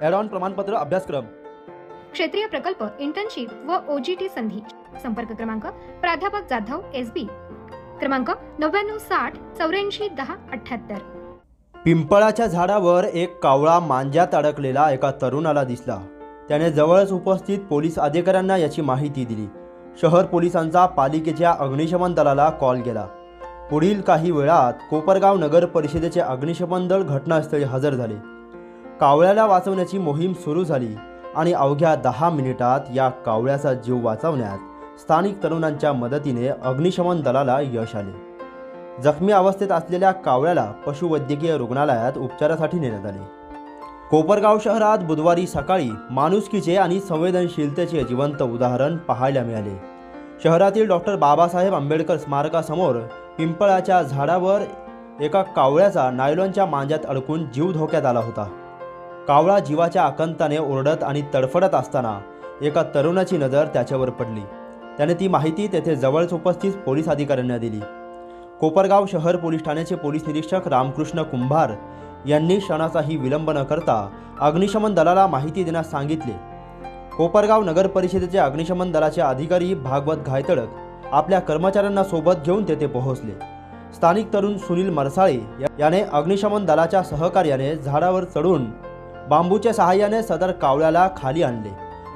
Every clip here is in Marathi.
ॲडॉन प्रमाणपत्र अभ्यासक्रम. क्षेत्रीय प्रकल्प इंटर्नशिप व ओजीटी संधी. संपर्क क्रमांक प्राध्यापक जाधव एस बी क्रमांक नव्याण्णव साठ चौऱ्याऐंशी दहा अठ्ठ्याहत्तर पिंपळाच्या झाडावर एक कावळा मांज्यात अडकलेला एका तरुणाला दिसला. त्याने जवळच उपस्थित पोलीस अधिकाऱ्यांना याची माहिती दिली. शहर पोलिसांचा पालिकेच्या अग्निशमन दलाला कॉल केला. पुढील काही वेळात कोपरगाव नगर परिषदेचे अग्निशमन दल घटनास्थळी हजर झाले. कावळ्याला वाचवण्याची मोहीम सुरू झाली आणि अवघ्या दहा मिनिटात या कावळ्याचा जीव वाचवण्यात स्थानिक तरुणांच्या मदतीने अग्निशमन दलाला यश आले. जखमी अवस्थेत असलेल्या कावळ्याला पशुवैद्यकीय रुग्णालयात उपचारासाठी नेण्यात आले. कोपरगाव शहरात बुधवारी सकाळी माणुसकीचे आणि संवेदनशीलतेचे जिवंत उदाहरण पाहायला मिळाले. शहरातील डॉक्टर बाबासाहेब आंबेडकर स्मारकासमोर पिंपळाच्या झाडावर एका कावळ्याचा नायलॉनच्या मांज्यात अडकून जीव धोक्यात आला होता. कावळा जीवाच्या आकंताने ओरडत आणि तडफडत असताना एका तरुणाची नजर त्याच्यावर पडली. त्याने ती माहिती तेथे जवळच उपस्थित पोलीस अधिकाऱ्यांना दिली. कोपरगाव शहर पोलीस ठाण्याचे पोलीस निरीक्षक रामकृष्ण कुंभार यांनी क्षणाचाही विलंब न करता अग्निशमन दलाला माहिती देण्यास सांगितले. कोपरगाव नगर परिषदेचे अग्निशमन दलाचे अधिकारी भागवत घायतडक आपल्या कर्मचाऱ्यांना सोबत घेऊन तेथे पोहोचले. स्थानिक तरुण सुनील मरसाळे याने अग्निशमन दलाच्या सहकार्याने झाडावर चढून बांबूच्या सहाय्याने सदर कावळ्याला खाली आणले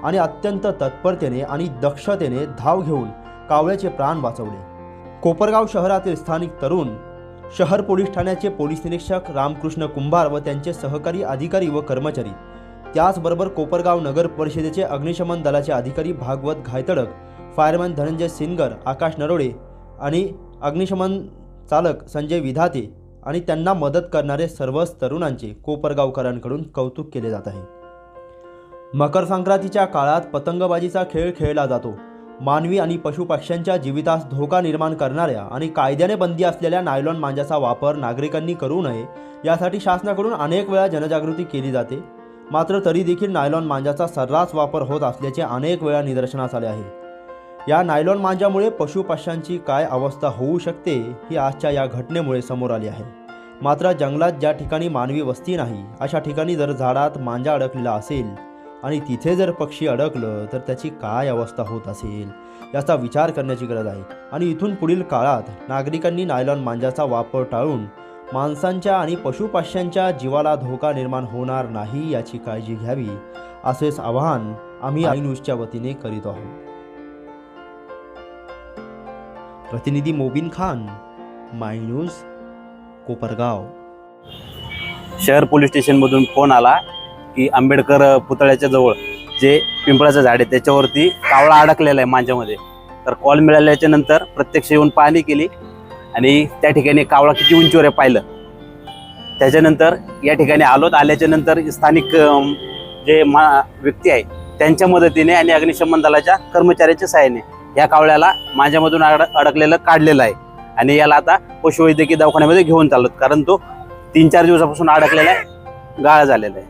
आणि अत्यंत तत्परतेने आणि दक्षतेने धाव घेऊन कावळ्याचे प्राण वाचवले. कोपरगाव शहरातील स्थानिक तरुण शहर पोलीस ठाण्याचे पोलीस निरीक्षक रामकृष्ण कुंभार व त्यांचे सहकारी अधिकारी व कर्मचारी त्याचबरोबर कोपरगाव नगर परिषदेचे अग्निशमन दलाचे अधिकारी भागवत घायतडक फायरमॅन धनंजय सिनगर आकाश नरोडे आणि अग्निशमन चालक संजय विधाते आणि त्यांना मदत करणारे सर्वच तरुणांचे कोपरगावकरांकडून कौतुक केले जात आहे. मकर संक्रांतीच्या काळात पतंगबाजीचा खेळ खेळला जातो. मानवी आणि पशुपक्ष्यांच्या जीवितास धोका निर्माण करणाऱ्या आणि कायद्याने बंदी असलेल्या नायलॉन मांजाचा वापर नागरिकांनी करू नये यासाठी शासनाकडून अनेक वेळा जनजागृती केली जाते. मात्र तरी देखील नायलॉन मांजाचा सर्रास वापर होत असल्याचे अनेक वेळा निदर्शनास आले आहे. या नायलॉन मांजामुळे पशुपक्ष्यांची काय अवस्था होऊ शकते ही आजच्या या घटनेमुळे समोर आली आहे. मात्र जंगलात ज्या ठिकाणी मानवी वस्ती नाही अशा ठिकाणी जर झाडात मांजा अडकलेला असेल आणि तिथे जर पक्षी अडकलं तर त्याची काय अवस्था होत असेल याचा विचार करण्याची गरज आहे. आणि इथून पुढील काळात नागरिकांनी नायलॉन मांजाचा वापर टाळून माणसांच्या आणि पशुपक्ष्यांच्या जीवाला धोका निर्माण होणार नाही याची काळजी घ्यावी असेच आवाहन आम्ही आय न्यूजच्या वतीने करीत आहोत. प्रतिनिधी मोबिन खान माय न्यूज कोपरगाव. शहर पोलीस स्टेशनमधून फोन आला की आंबेडकर पुतळ्याच्या जवळ जे पिंपळाचं झाड आहे त्याच्यावरती कावळा अडकलेला आहे माझ्यामध्ये तर कॉल मिळाल्याच्या नंतर प्रत्यक्ष येऊन पाहणी केली आणि त्या ठिकाणी कावळा किती उंचीवर आहे पाहिलं. त्याच्यानंतर या ठिकाणी आलोत. आल्याच्यानंतर स्थानिक जे मा व्यक्ती आहे त्यांच्या मदतीने आणि अग्निशमन दलाच्या कर्मचाऱ्याच्या सहाय्याने या कावळ्याला माझ्यामधून अड अडकलेलं काढलेलं आहे. आणि याला आता पशुवैद्यकीय दवाखान्यामध्ये घेऊन चाललो कारण तो तीन चार दिवसापासून अडकलेला आहे गाळ झालेला आहे.